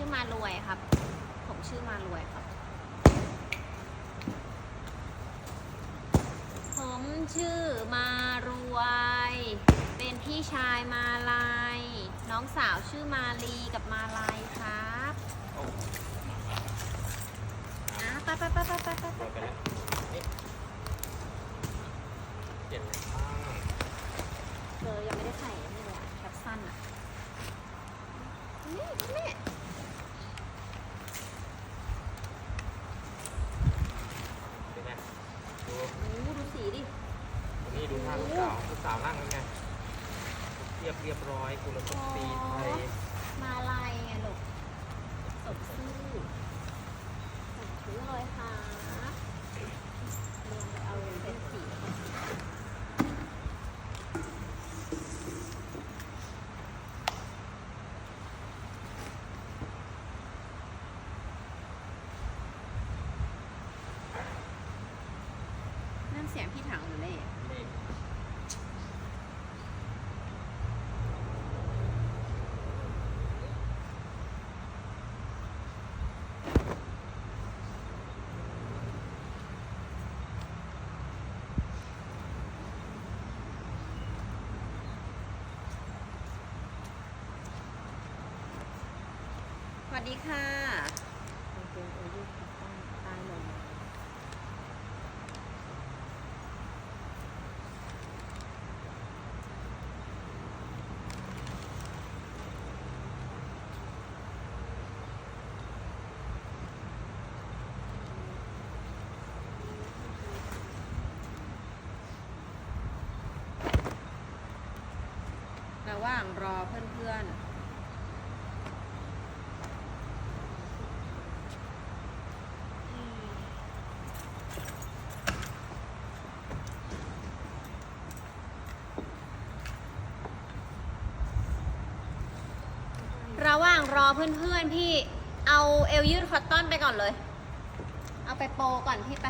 ชื่อมารวยครับ ผมชื่อมารวยครับ ผมชื่อมารวย เป็นพี่ชายมาลายน้องสาวชื่อมาลีกับมาลายครับอะไปไปไปไปไปไปโรยไปแล้วเลยนเลยเธอยังไม่ได้ใส่นี่เลยอะแคปสั้นอะ นี่แม่ เป็นไงดู โอ้ดูสีดิ คนนี้ดูท่าลูก สาวร่างนั่งเป็นไงเรียบเรียบร้อยกุลสตรีไทยมาลายไงลูกสดชื่อสดชื่อเลยค่ะลงเอาเป็นสีก่อนนั่นเสียงพี่ถังหรือเล่ นี่ ส วัสดีค่ะระหว่างรอเพื่อนๆ ระหว่างรอ เพื่อนๆพี่เอาเอลยืดคอตตอนไปก่อนเลย เอาไปโปก่อนพี่ไป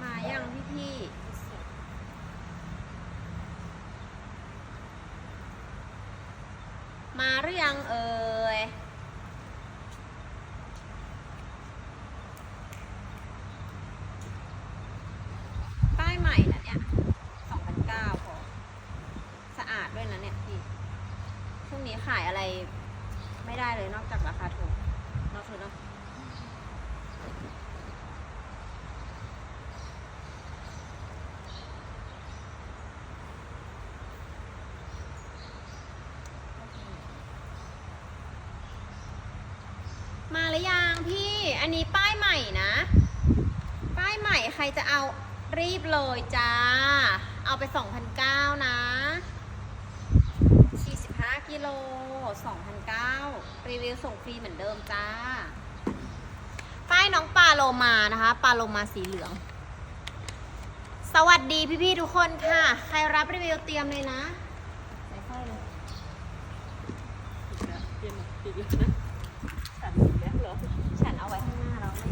มายังพี่พี่ๆ มาหรือยังเอ่ยป้ายใหม่นะเนี่ย2,009พอสะอาดด้วยนะเนี่ยพี่ช่วงนี้ขายอะไรไม่ได้เลยนอกจากราคาถูกนอกจาก มาหรือยังพี่ อันนี้ป้าย ใหม่นะ ป้ายใหม่ใครจะเอารีบเลยจ้า เอาไป 2,009นะ45กิโล2,009รีวิวส่งฟรีเหมือนเดิมจ้า ป้ายน้องปลาโลมานะคะ ปลาโลมาสีเหลือง สวัสดีพี่ๆทุกคนค่ะ ใครรับรีวิวเตรียมเลยนะใส่สร้อยเลยเปลี่ยนติดแล้วนะสั่นอีกแล้วเหรอ ฉันเอาไว้ข้างหน้าแล้วไม่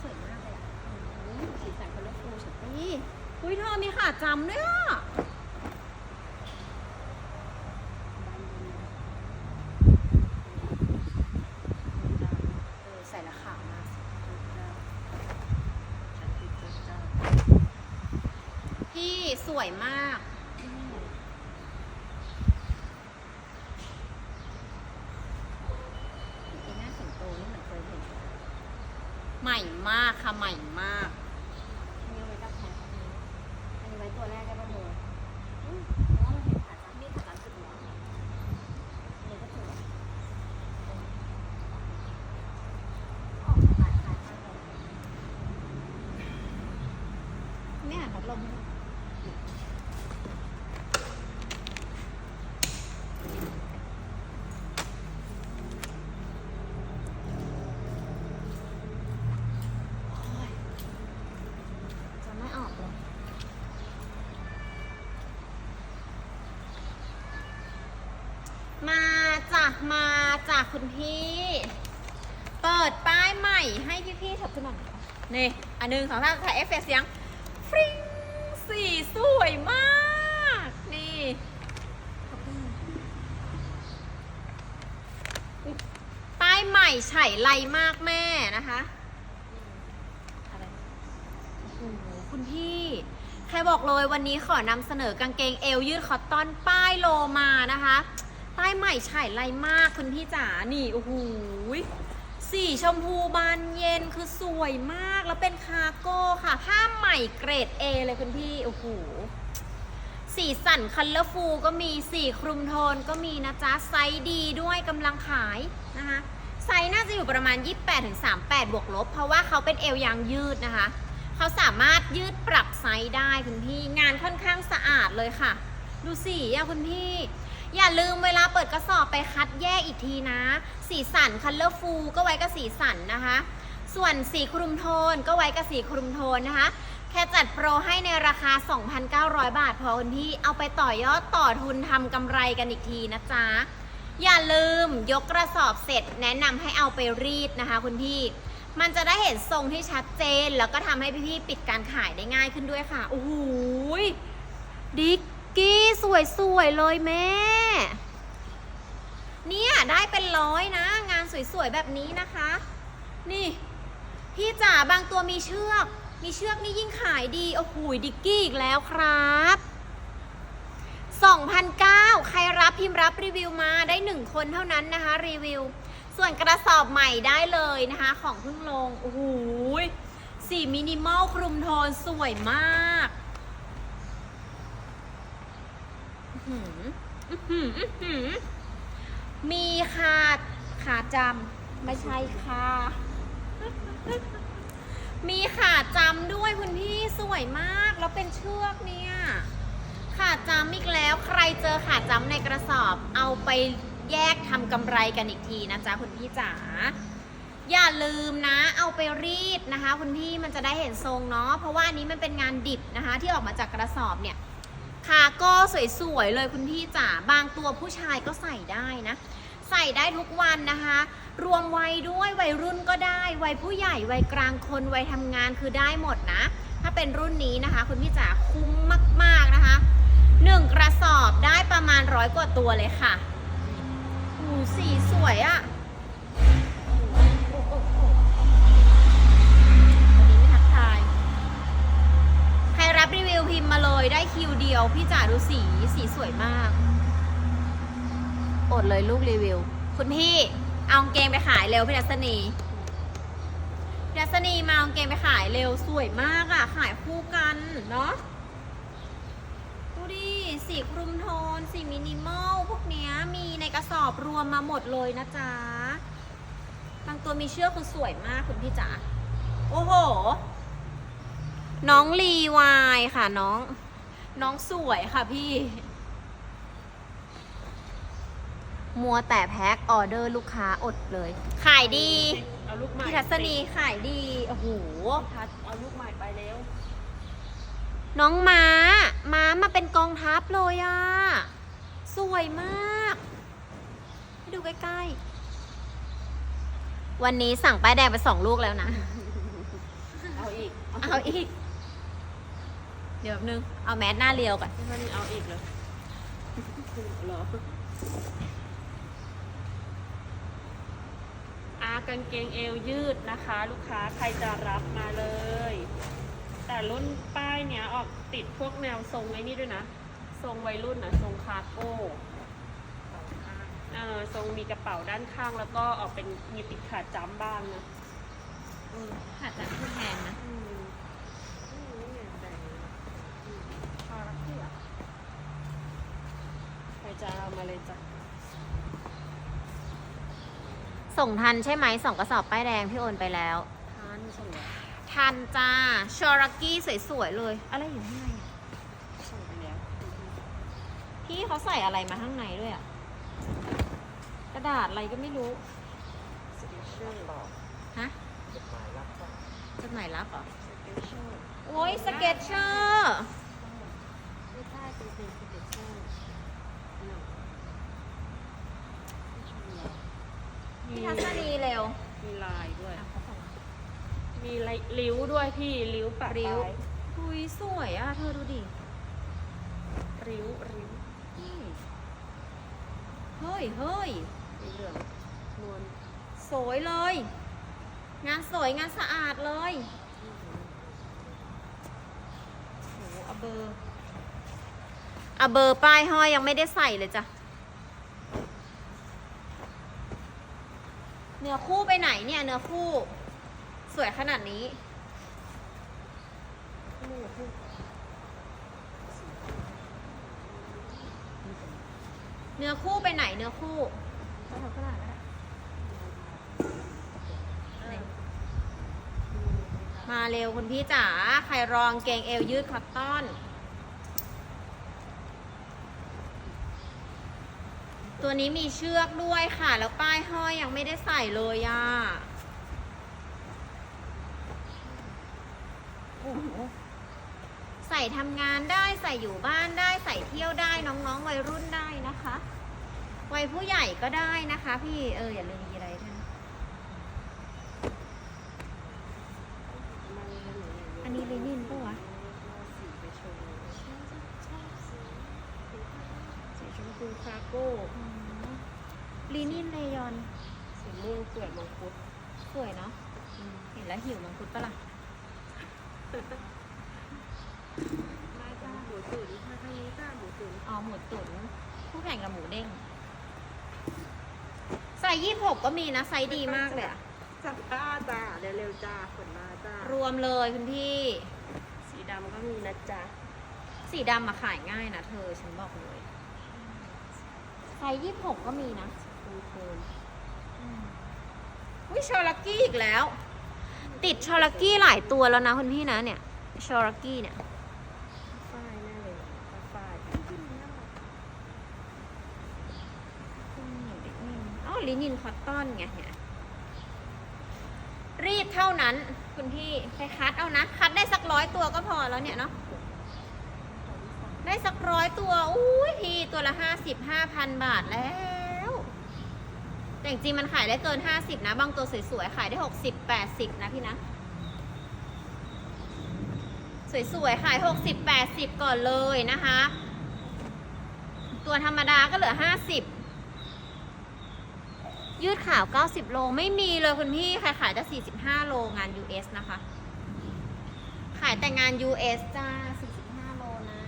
สวยมากเลยอะอืมสีสันเขาเลือกฟูฉันนี่อุ้ยเธอมีขาจำด้วยอะ เออ ใส่และขาวมาก ฉันติดเจ้าเจ้า พี่ สวยมากน้าสิงโตใหม่มากค่ะ ใหม่มากอันนี้เอาไว้กับแพรอันนี้ไว้ตัวแรกได้ป่ะเธออืม มาจาก คุณพี่ เปิดป้ายใหม่ให้พี่ๆถับขึ้นมาหน่อยนี่ อันหนึ่งสองสามถ่ายเอฟเฟกต์เสียง ฟริ้งสีสวยมาก นี่ป้ายใหม่ไฉไลมากแม่นะคะอะไรโอ้โหคุณพี่ ใครบอกเลยวันนี้ขอนำเสนอกางเกงเอวยืดคอตตอนป้ายโลมานะคะ ป้ายใหม่ฉายไรมากคุณพี่จ๋า นี่โอ้โหสีชมพูบานเย็นคือสวยมากแล้วเป็นคาร์โก้ค่ะ ผ้าใหม่เกรด A เลยคุณพี่ โอ้โห สีสันคัลเลอร์ฟูก็มีสีคลุมโทนก็มีนะจ๊ะ ไซส์ดีด้วยกำลังขายนะคะ ไซส์น่าจะอยู่ประมาณ 28-38 บวกลบ เพราะว่าเขาเป็นเอวยางยืดนะคะ เขาสามารถยืดปรับไซส์ได้คุณพี่ งานค่อนข้างสะอาดเลยค่ะ ดูสีอะคุณพี่ อย่าลืมเวลาเปิดกระสอบไปคัดแยกอีกทีนะ สีสันคัลเลอร์ฟูก็ไว้กับสีสันนะคะ ส่วนสีคลุมโทนก็ไว้กับสีคลุมโทนนะคะ แค่จัดโปรให้ในราคา 2,900 บาทพอคุณพี่เอาไปต่อยอดต่อทุนทำกำไรกันอีกทีนะจ๊ะ อย่าลืมยกกระสอบเสร็จแนะนำให้เอาไปรีดนะคะคุณพี่มันจะได้เห็นทรงที่ชัดเจน แล้วก็ทำให้พี่ๆปิดการขายได้ง่ายขึ้นด้วยค่ะโอ้โหดิก สวยๆเลยแม่ เนี่ยได้เป็นร้อยนะ งานสวยๆแบบนี้นะคะ นี่ พี่จ๋าบางตัวมีเชือก มีเชือกนี่ยิ่งขายดี โอ้โหดิกกี้อีกแล้วครับ2,009ใครรับพิมพ์รับรีวิวมาได้ 1 คนเท่านั้นนะคะ รีวิว ส่วนกระสอบใหม่ได้เลยนะคะ ของเพิ่งลง โอ้โหสีมินิมอลคลุมโทนสวยมากอื้อหืออื้อหืออื้อหือ มีขาดขาดจำไม่ใช่ค่ะ มีขาดจำด้วยคุณพี่สวยมาก แล้วเป็นเชือกเนี่ย ขาดจำอีกแล้ว ใครเจอขาดจำในกระสอบ เอาไปแยกทำกำไรกันอีกทีนะจ๊ะคุณพี่จ๋าอย่าลืมนะ เอาไปรีดนะคะ คุณพี่มันจะได้เห็นทรงเนาะเพราะว่าอันนี้มันเป็นงานดิบนะคะ ที่ออกมาจากกระสอบเนี่ย คาก้สวยๆเลยคุณพี่จ๋าบางตัวผู้ชายก็ใส่ได้นะ ใส่ได้ทุกวันนะคะ รวมวัยด้วยวัยรุ่นก็ได้ วัยผู้ใหญ่วัยกลางคนวัยทำงานคือได้หมดนะ ถ้าเป็นรุ่นนี้นะคะ คุณพี่จ๋าคุ้มมากๆนะคะหนึ่งกระสอบได้ประมาณร้อยกว่าตัวเลยค่ะโอ้โหสีสวยอะ่ะโอ้โหโอ้โหวันนี้ไม่ทักทาย ใครรับรี วพิมพ์มาเลยได้คิวเดียว พี่จ๋าดูสีสีสวยมาก อดเลยลูกรีวิว คุณพี่เอาเกงไปขายเร็วพี่ดัศนีดัศนีมาเอาเกงไปขายเร็วสวยมากอะ่ะ ขายคู่กันเนาะดูดิสีคลุมโทน สีมินิมอลพวกเนี้ยมีในกระสอบรวมมาหมดเลยนะจ๊ะบางตัวมีเชือกคือสวยมากคุณพี่จ๋าโอ้โห น้องรีวายค่ะน้อง น้องสวยค่ะพี่ มัวแต่แพ็คออเดอร์ลูกค้าอดเลย ขายดี เอาลูกใหม่พี่ทัศนีขายดี โอ้โห ทัศเอาลูกใหม่ไปแล้ว น้องม้า ม้ามาเป็นกองทัพเลยอะสวยมากให้ดูใกล้ๆ วันนี้สั่งป้ายแดงไปสองลูกแล้วนะ เอาอีก เอาอีก เดี๋ยวแป๊บนึง เอาแมสหน้าเรียวก่อนพี่ว่านี่เอาอีกเลยเหรออากางเกงเอวยืดนะคะ ลูกค้าใครจะรับมาเลย แต่รุ่นป้ายเนี้ยออกติดพวกแนวทรงไอ้นี่ด้วยนะ ทรงวัยรุ่นนะทรงคาร์โก้เออทรงมีกระเป๋าด้านข้างแล้วก็ออกเป็นมีติดขาจ้ำบ้างนะ เออขาดจากผู้แทนนะ อืมอืมนี่ไงแบ่งอืมพอรักเที่ยใครจะเอา มาเลยจ้ะ ส่งทันใช่ไหมสองกระสอบป้ายแดงพี่โอนไปแล้วทานส่งเหรอทันจ้าชอรักกี้สวยๆเลย อะไรอยู่ข้างในอะส่งไปแล้ว พี่เขาใส่อะไรมาข้างในด้วยอะกระดาษอะไรก็ไม่รู้ สเปเชียลต่อฮะจดหมายรับต่อจดหมายรับเหรอ สเปเชียลโอ้ยสเก็ตเชอร์ ไม่ใช่เป็นเป็นสเปเชียลเนาะไม่ใช่หรอ พี่ทัศนีเร็ว มีลายด้วย มีลายริ้วด้วยพี่ริ้วปะริ้วปลายหุยสวยอะเธอดูดิ ริ้วริ้วนี่เฮ้ยเฮ้ยสีเหลืองนวลสวยเลย งานสวยงานสะอาดเลยโหเอาเบอร์เอาเบอร์ป้ายห้อยยังไม่ได้ใส่เลยจ้ะ เนื้อคู่ไปไหนเนี่ย เนื้อคู่ สวยขนาดนี้เนื้อคู่ไปไหนเนื้อคู่มาเร็วคุณพี่จ๋าใครรองเกงเอวยืดคอตตอน ตัวนี้มีเชือกด้วยค่ะ แล้วป้ายห้อยยังไม่ได้ใส่เลยอะโอ้โหใส่ทำงานได้ใส่อยู่บ้านได้ใส่เที่ยวได้น้องๆวัยรุ่นได้นะคะ วัยผู้ใหญ่ก็ได้นะคะ พี่เอออย่าลืมอะไรด้วยนอันนี้เลินินปะวะสีชว์สีชมพูคาโก้ อ๋อลินินเลยอน สีม่วงเปลือกมังคุด สวยเนาะเห็นแล้วหิวมังคุดปะล่ะมาจ้าหมูตุ๋นมาทางนี้จ้าหมูตุ๋นอ๋อหมูตุ๋นคู่แข่งกับหมูเด้งไซส์ยี่หกก็มีนะ ไซส์ดีมากเลยอะจับป้าจ้าเร็วๆจ้าขนมาจ้ารวมเลยคุณพี่ สีดำก็มีนะจ๊ะสีดำมาขายง่ายนะเธอ ฉันบอกเลย ไซส์ยี่หกก็มีนะคูโคน วิชอลักกี้อีกแล้ว ติดชอลักกี้หลายตัวแล้วนะคุณพี่นะเนี่ยชอลักกี้เนี่ยฝ้ายแน่เลยฝ้ายอ๋อลินินคอตตอนไงเนี่ยรีดเท่านั้นคุณพี่ไปคัดเอานะ คัดได้สักร้อยตัวก็พอแล้วเนี่ยเนาะได้สักร้อยตัว อุ้ยพี่ตัวละห้าสิบห้าพันบาทแล้ว แต่จริงมันขายได้เกินห้าสิบนะ บางตัวสวยๆ ขายได้หกสิบแปดสิบนะพี่นะ สวยๆ ขายหกสิบแปดสิบก่อนเลยนะคะ ตัวธรรมดาก็เหลือห้าสิบยืดขาว 90 โล ไม่มีเลยคุณพี่ใครขายแต่45 โลงาน US นะคะ ขายแต่งาน US จ้า 45 โลนะ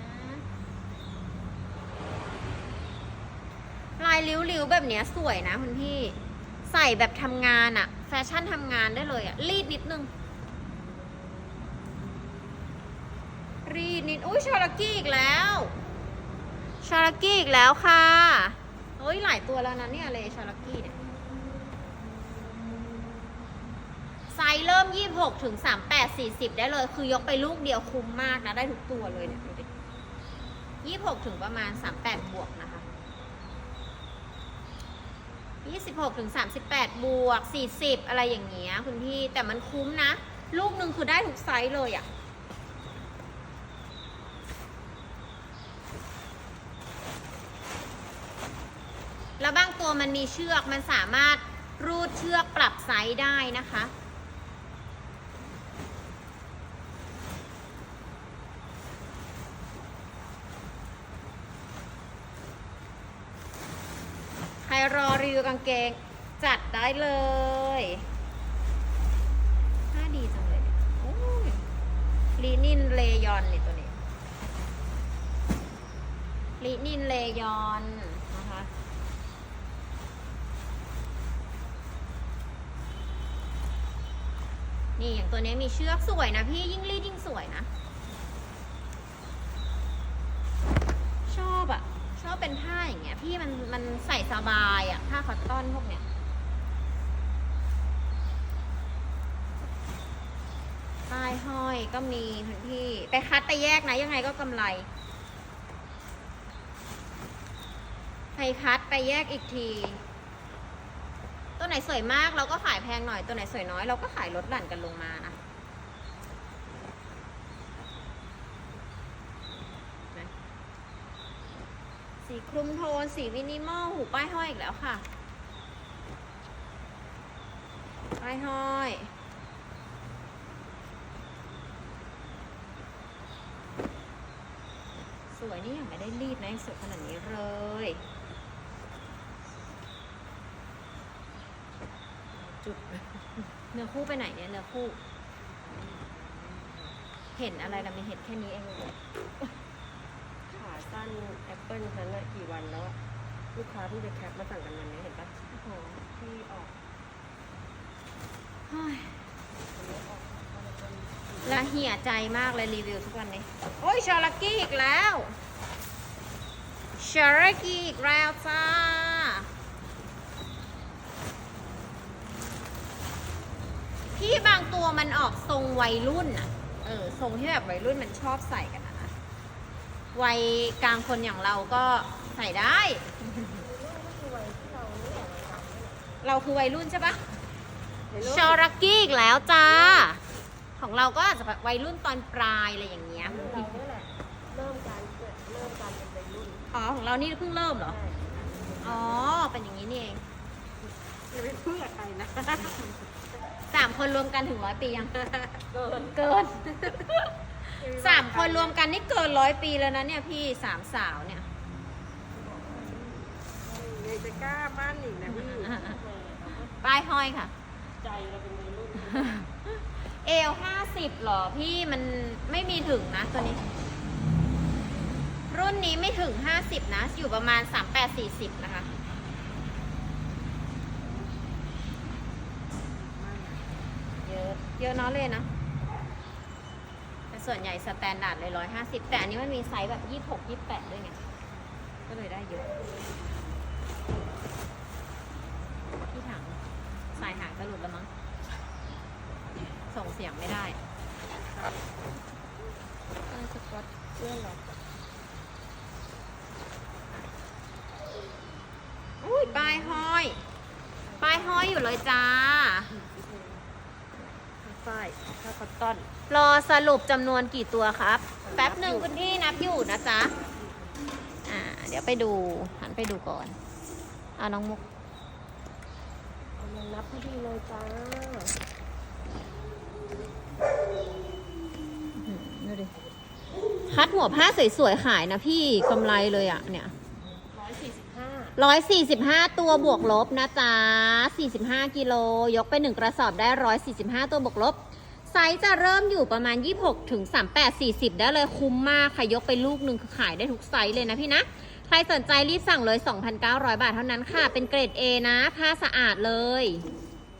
ลายริ้วๆแบบเนี้ยสวยนะคุณพี่ ใส่แบบทำงานอะแฟชั่นทำงานได้เลยอะรีดนิดนึง รีดนิดอุ้ยชาลกี้อีกแล้วชาลกี้อีกแล้วค่ะเฮ้ยหลายตัวแล้วนะเนี่ยเลยชาลกี้เนี่ยไซส์เริ่ม 26ถึง38 40 ได้เลย คือยกไปลูกเดียวคุ้มมากนะ ได้ทุกตัวเลยเนี่ยดูดิ26ถึงประมาณ 38 บวกนะคะ 26ถึง38 บวก 40 อะไรอย่างเงี้ยคุณพี่แต่มันคุ้มนะ ลูกหนึ่งคือได้ทุกไซส์เลยอะ่ะแล้วบางตัวมันมีเชือกมันสามารถรูดเชือกปรับไซส์ได้นะคะ รอรีวิวกางเกง จัดได้เลยผ้าดีจังเลยโอ้ยลีนินเลยอนนี่ตัวนี้ลีนินเลยอนนะคะนี่อย่างตัวนี้มีเชือกสวยนะพี่ยิ่งรีดยิ่งสวยนะ ชอบอะช อบเป็นผ้าอย่างเงี้ย พี่มันมันใส่สบายอะผ้าคอตตอนพวกเนี้ยป้ายห้อยก็มีคุณพี่ไปคัดไปแยกนะ ยังไงก็กำไร ไปคัดไปแยกอีกที ตัวไหนสวยมากเราก็ขายแพงหน่อย ตัวไหนสวยน้อยเราก็ขายลดหลั่นกันลงมานะนะสีค ลุมโทนสีมินิมอลหูป้ายห้อยอีกแล้วค่ะ ป้ายห้อย สวยนี่ยังไม่ได้รีดนะสวยขนาดนี้เลยจุดเนื้อคู่ไปไหนเนี่ยเนื้อคู่ เห็นอะไรล่ะมีเห็นแค่นี้เองเลย ขาสั้นแอปเปิลฉันอะกี่วันแล้วอะลูกค้าเพิ่งไปแคปมาสั่งกันวันนี้เห็นปะโอ้โหที่ออกเฮ้ยวันนี้ออกวันละคนละเหี่ยใจมากเลยรีวิวทุกวันนี้ โอ้ยชาลักกี้อีกแล้วชาลักกี้อีกแล้วจ้าพี่บางตัวมันออกทรงวัยรุ่นอะเออ ทรงที่แบบวัยรุ่นมันชอบใส่กันอะนะ วัยกลางคนอย่างเราก็ใส่ได้ เราคือวัยรุ่นใช่ปะชอรักกี้อีกแล้วจ้า ของเราก็อาจจะแบบวัยรุ่นตอนปลายอะไรอย่างเงี้ย เราเนี่ยแหละเริ่มการเกิดเริ่มการเป็นวัยรุ่นอ๋อของเรานี่เพิ่งเริ่มเหรอใช่อ๋อ เป็นอย่างนี้นี่เองอย่าไปพูดกับใครนะสามคนรวมกันถึงร้อยปียัง เกิน เกิน สามคนรวมกันนี่เกินร้อยปีแล้วนะเนี่ยพี่สามสาวเนี่ยยังจะกล้ามั่นอีกนะพี่ป้ายห้อยค่ะ ใจเราเป็นวัยรุ่นเอลห้าสิบหรอพี่มันไม่มีถึงนะตัวนี้ รุ่นนี้ไม่ถึงห้าสิบนะ อยู่ประมาณสามแปดสี่สิบนะคะเยอะเยอะเนาะเลยนะแต่ ส่วนใหญ่สแตนดาร์ดเลยร้อยห้าสิบแต่อันนี้มันมีไซส์แบบยี่หกยี่แปดด้วยไง ก็เลยได้เยอะที่ถังสายหางจะหลุดแล้วมั้ง ส่งเสียงไม่ได้ใช่สกอตเพื่อนเราอุ้ยป้ายห้อย ป้ายห้อยอยู่เลยจ้าฝ้ายผ้าคอตตอน รอสรุปจำนวนกี่ตัวครับ แป๊บหนึ่งคุณพี่นับอยู่นะจ๊ะ อ่า เดี๋ยวไปดู หันไปดูก่อน เอาน้องมุกเอามานับให้ดีเลยจ้าดูดิ คัดหัวผ้าสวยๆขายนะพี่กำไรเลยอะเนี่ยร้อยสี่สิบห้าร้อยสี่สิบห้าตัวบวกลบนะจ๊ะสี่สิบห้ากิโล ยกไปหนึ่งกระสอบได้ร้อยสี่สิบห้าตัวบวกลบ ไซส์จะเริ่มอยู่ประมาณ 26ถึง38 40 ได้เลยคุ้มมากค่ะยกไปลูกหนึ่งคือขายได้ทุกไซส์เลยนะพี่นะ ใครสนใจรีบสั่งเลย 2,900 บาทเท่านั้นค่ะ เป็นเกรด A นะ ผ้าสะอาดเลย